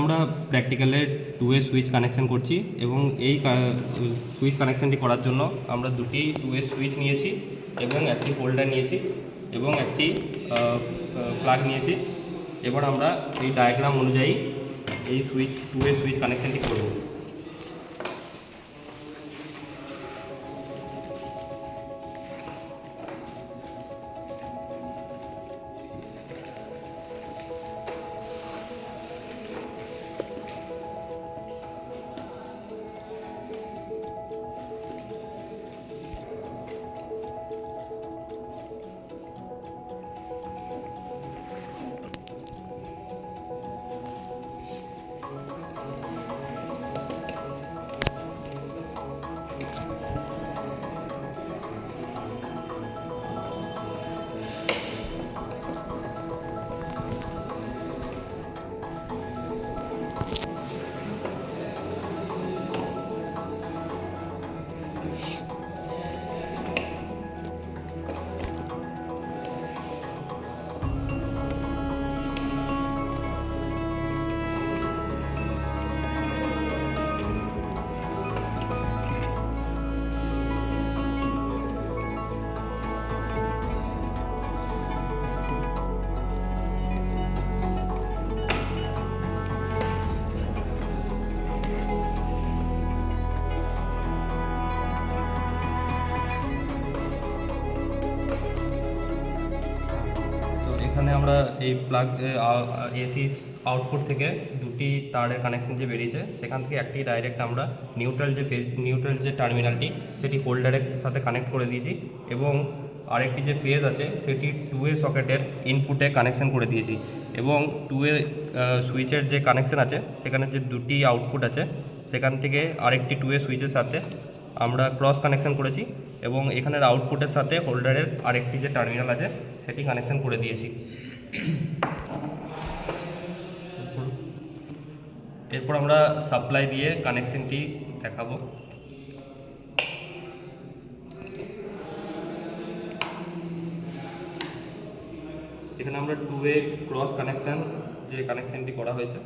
আমরা প্র্যাকটিক্যালের টু এ সুইচ কানেকশন করছি এবং এই সুইচ কানেকশনটি করার জন্য আমরা দুটি টু এ সুইচ নিয়েছি এবং একটি হোল্ডার নিয়েছি এবং একটি প্লাগ নিয়েছি। এবার আমরা এই ডায়াগ্রাম অনুযায়ী এই সুইচ টু এ সুইচ কানেকশনটি করব। এখানে আমরা এই প্লাগ এসি আউটপুট থেকে দুটি তারের কানেকশন যে বেরিয়েছে, সেখান থেকে একটি ডাইরেক্ট আমরা নিউট্রাল যে ফেজ নিউট্রাল যে টার্মিনালটি সেটি হোল্ডারের সাথে কানেক্ট করে দিয়েছি এবং আরেকটি যে ফেজ আছে, সেটি টু এ সকেটের ইনপুটে কানেকশন করে দিয়েছি এবং টু এ সুইচের যে কানেকশন আছে, সেখানে যে দুটি আউটপুট আছে, সেখান থেকে আরেকটি টু এ সুইচের সাথে আমরা ক্রস কানেকশন করেছি। এবং এখানের আউটপুটের সাথে হোল্ডারের আরেকটি যে টার্মিনাল আছে, সেটি কানেকশন করে দিয়েছি। এরপর আমরা সাপ্লাই দিয়ে কানেকশনটি দেখাবো। এখানে আমরা টু ওয়ে ক্রস কানেকশন যে কানেকশনটি করা হয়েছে